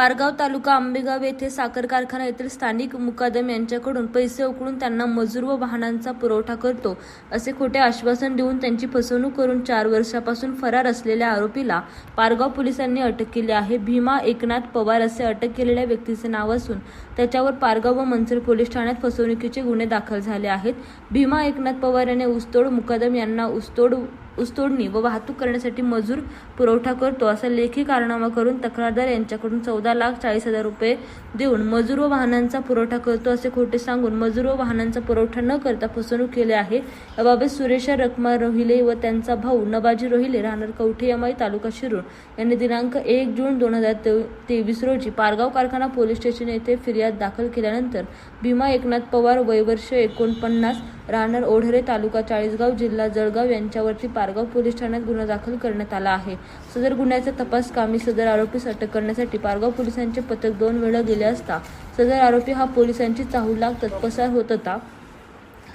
पारगाव तालुका आंबेगाव येथे साखर कारखाना येथील स्थानिक मुकादम यांच्याकडून पैसे उकळून त्यांना मजूर व वाहनांचा पुरवठा करतो असे खोटे आश्वासन देऊन त्यांची फसवणूक करून चार वर्षापासून फरार असलेल्या आरोपीला पारगाव पोलिसांनी अटक केली आहे. भीमा एकनाथ पवार असे अटक केलेल्या व्यक्तीचे नाव असून त्याच्यावर पारगाव व मंचर पोलीस ठाण्यात फसवणुकीचे गुन्हे दाखल झाले आहेत. भीमा एकनाथ पवार यांनी उस्तोड मुकादम यांना उस्तोड ऊसतोडणी व वाहतूक करण्यासाठी मजूर पुरवठा करतो असा लेखी कारनामा करून तक्रारदार यांच्याकडून चौदा लाख चाळीस हजार रुपये देऊन मजूर व वाहनांचा पुरवठा करतो असे खोटे सांगून मजूर व वाहनांचा पुरवठा न करता फसवणूक केली आहे. याबाबत सुरेशा रखमा रोहिले व त्यांचा भाऊ नबाजी रोहिले राहणार कवठे यमाई तालुका शिरूर यांनी दिनांक एक जून दोन हजार तेवीस रोजी पारगाव कारखाना पोलीस स्टेशन येथे फिर्याद दाखल केल्यानंतर भीमा एकनाथ पवार वयवर्ष एकोणपन्नास राहणार ओढरे तालुका चाळीसगाव जिल्हा जळगाव यांच्यावरती पारगाव पोलीस ठाण्यात गुन्हा दाखल करण्यात आला आहे. सदर गुन्ह्याचा तपास कामी सदर आरोपीस अटक करण्यासाठी पारगाव पोलिसांचे पथक दोन वेळा गेले असता सदर आरोपी हा पोलिसांची चाहूल लाग तत्पसार होत होता.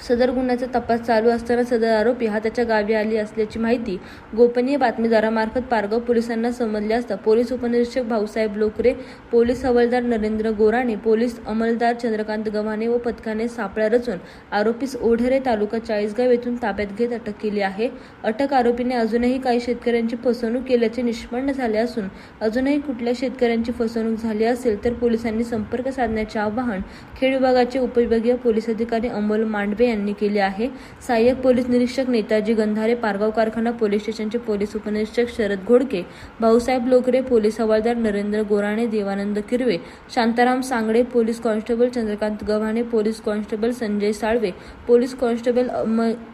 सदर गुन्ह्याचा तपास चालू असताना सदर आरोपी हा त्याच्या गावी आली असल्याची माहिती गोपनीय बातमीदारामार्फत पारगाव पोलिसांना समजले असता पोलीस उपनिरीक्षक भाऊसाहेब लोकरे पोलीस हवालदार नरेंद्र गोराणे पोलीस अंमलदार चंद्रकांत गव्हाणे व पथकाने सापळा रचून आरोपीस ओढेरे तालुका चाळीसगाव येथून ताब्यात घेत अटक केली आहे. अटक आरोपीने अजूनही काही शेतकऱ्यांची फसवणूक केल्याचे निष्पन्न झाले असून अजूनही कुठल्या शेतकऱ्यांची फसवणूक झाली असेल तर पोलिसांनी संपर्क साधण्याचे आवाहन खेड विभागाचे उपविभागीय पोलीस अधिकारी अमोल मांडवे यांनी केले आहे. सहाय्यक पोलीस निरीक्षक नेताजी गंधारे पारगाव कारखाना पोलीस स्टेशनचे पोलीस उपनिरीक्षक शरद घोडके भाऊसाहेब लोकरे पोलीस हवालदार Narendra Gorane Devanand Kirve Shantaram Sangde police constable Chandrakant Gavhane police constable Sanjay Salve police constable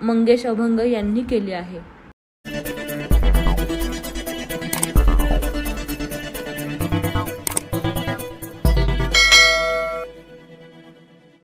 Mangesh Abhang यांनी केले आहे.